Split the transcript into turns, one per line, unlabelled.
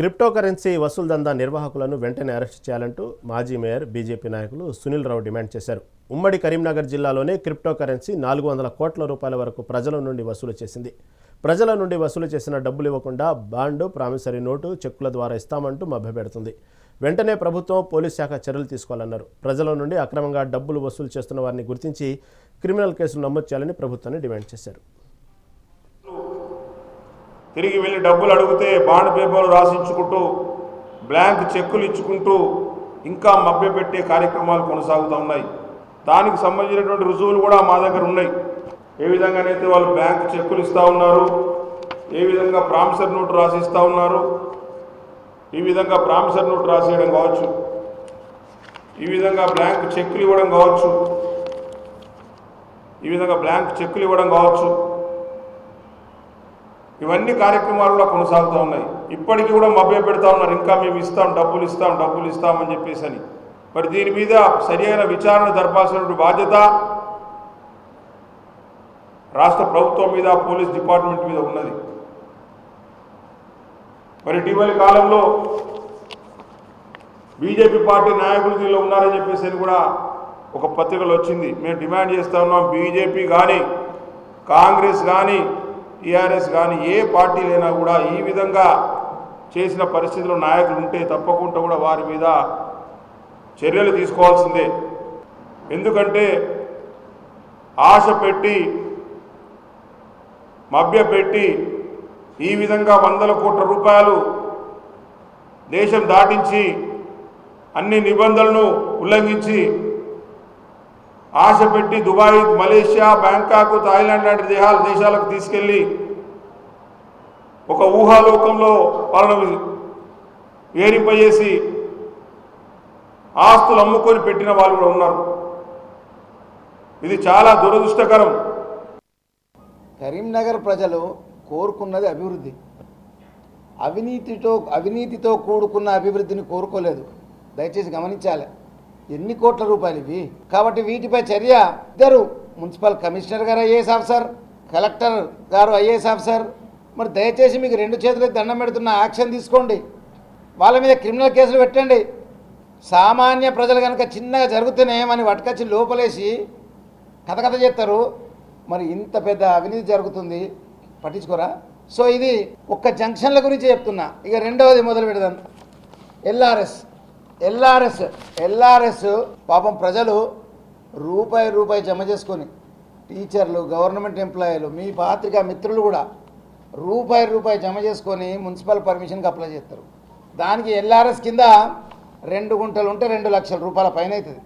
Crypto currency వసూలు దందా నిర్వాహకులను వెంటనే అరెస్ట్ చేయాలంటూ మాజీ మేయర్ బీజేపీ నాయకులు సునీల్ రావు డిమాండ్ చేశారు. ఉమ్మడి కరీంనగర్ జిల్లాలోనే క్రిప్టో కరెన్సీ నాలుగు వందల కోట్ల రూపాయల వరకు ప్రజల నుండి వసూలు చేసింది. ప్రజల నుండి వసూలు చేసిన డబ్బులు ఇవ్వకుండా బాండు ప్రామిసరీ నోటు చెక్కుల ద్వారా ఇస్తామంటూ మభ్యపెడుతుంది వెంటనే ప్రభుత్వం పోలీస్ శాఖ చర్యలు తీసుకోవాలన్నారు. ప్రజల నుండి అక్రమంగా డబ్బులు వసూలు చేస్తున్న వారిని గుర్తించి క్రిమినల్ కేసులు నమోదు చేయాలని ప్రభుత్వాన్ని డిమాండ్ చేశారు.
తిరిగి వెళ్ళి డబ్బులు అడిగితే బాండ్ పేపర్లు రాసించుకుంటూ బ్లాంక్ చెక్కులు ఇచ్చుకుంటూ ఇంకా మభ్యపెట్టే కార్యక్రమాలు కొనసాగుతూ ఉన్నాయి. దానికి సంబంధించినటువంటి రుజువులు కూడా మా దగ్గర ఉన్నాయి. ఏ విధంగానైతే వాళ్ళు బ్యాంక్ చెక్కులు ఇస్తూ ఉన్నారు ఏ విధంగా ప్రామిసర్ నోటు రాసిస్తూ ఉన్నారు ఈ విధంగా ప్రామిసర్ నోటు రాసేయడం కావచ్చు ఈ విధంగా బ్లాంక్ చెక్కులు ఇవ్వడం కావచ్చు ఈ విధంగా బ్లాంక్ చెక్కులు ఇవ్వడం కావచ్చు ఇవన్నీ కార్యక్రమాలు కూడా కొనసాగుతూ ఉన్నాయి. ఇప్పటికీ కూడా మభ్య పెడతా ఉన్నారు. ఇంకా మేము ఇస్తాం డబ్బులు ఇస్తాం డబ్బులు ఇస్తామని చెప్పేసి అని మరి దీని మీద సరియైన విచారణ జరపాల్సినటువంటి బాధ్యత రాష్ట్ర ప్రభుత్వం మీద పోలీస్ డిపార్ట్మెంట్ మీద ఉన్నది. మరి ఇటీవలి కాలంలో బీజేపీ పార్టీ నాయకులు దీనిలో ఉన్నారని చెప్పేసి కూడా ఒక పత్రికలో వచ్చింది. మేము డిమాండ్ చేస్తా ఉన్నాం బీజేపీ కానీ కాంగ్రెస్ కానీ టీఆర్ఎస్ కానీ ఏ పార్టీలైనా కూడా ఈ విధంగా చేసిన పరిస్థితిలో నాయకులు ఉంటే తప్పకుండా కూడా వారి మీద చర్యలు తీసుకోవాల్సిందే. ఎందుకంటే ఆశ పెట్టి మభ్యపెట్టి ఈ విధంగా వందల కోట్ల రూపాయలు దేశం దాటించి అన్ని నిబంధనలను ఉల్లంఘించి ఆశ పెట్టి దుబాయ్ మలేషియా బ్యాంకాక్ థాయిలాండ్ లాంటి దేహాల దేశాలకు తీసుకెళ్ళి ఒక ఊహాలోకంలో వాళ్ళను వేరింపజేసి ఆస్తులు అమ్ముకొని పెట్టిన వాళ్ళు కూడా ఉన్నారు. ఇది చాలా దురదృష్టకరం.
కరీంనగర్ ప్రజలు కోరుకున్నది అభివృద్ధి. అవినీతితో అవినీతితో కూడుకున్న అభివృద్ధిని కోరుకోలేదు. దయచేసి గమనించాలి. ఎన్ని కోట్ల రూపాయలు ఇవి? కాబట్టి వీటిపై చర్య ఇద్దరు. మున్సిపల్ కమిషనర్ గారు ఐఏఎస్ ఆఫీసర్ కలెక్టర్ గారు ఐఏఎస్ ఆఫీసర్. మరి దయచేసి మీకు రెండు చేతులకు దండం పెడుతున్న యాక్షన్ తీసుకోండి. వాళ్ళ మీద క్రిమినల్ కేసులు పెట్టండి. సామాన్య ప్రజలు కనుక చిన్నగా జరుగుతున్నాయేమని వటకచ్చి లోపలేసి కథ కథ చేస్తారు. మరి ఇంత పెద్ద అవినీతి జరుగుతుంది. పట్టించుకోరా? సో ఇది ఒక్క జంక్షన్ల గురించి చెప్తున్నా. ఇక రెండవది మొదలు పెడదాం ఎల్ఆర్ఎస్. ఎల్ఆర్ఎస్ ఎల్ఆర్ఎస్ పాపం ప్రజలు రూపాయి రూపాయి జమ చేసుకొని టీచర్లు గవర్నమెంట్ ఎంప్లాయీలు మీ పాత్రికా మిత్రులు కూడా రూపాయి రూపాయి జమ చేసుకొని మున్సిపల్ పర్మిషన్కి అప్లై చేస్తారు. దానికి ఎల్ఆర్ఎస్ కింద రెండు గుంటలు ఉంటే రెండు లక్షల రూపాయల పైన అవుతుంది.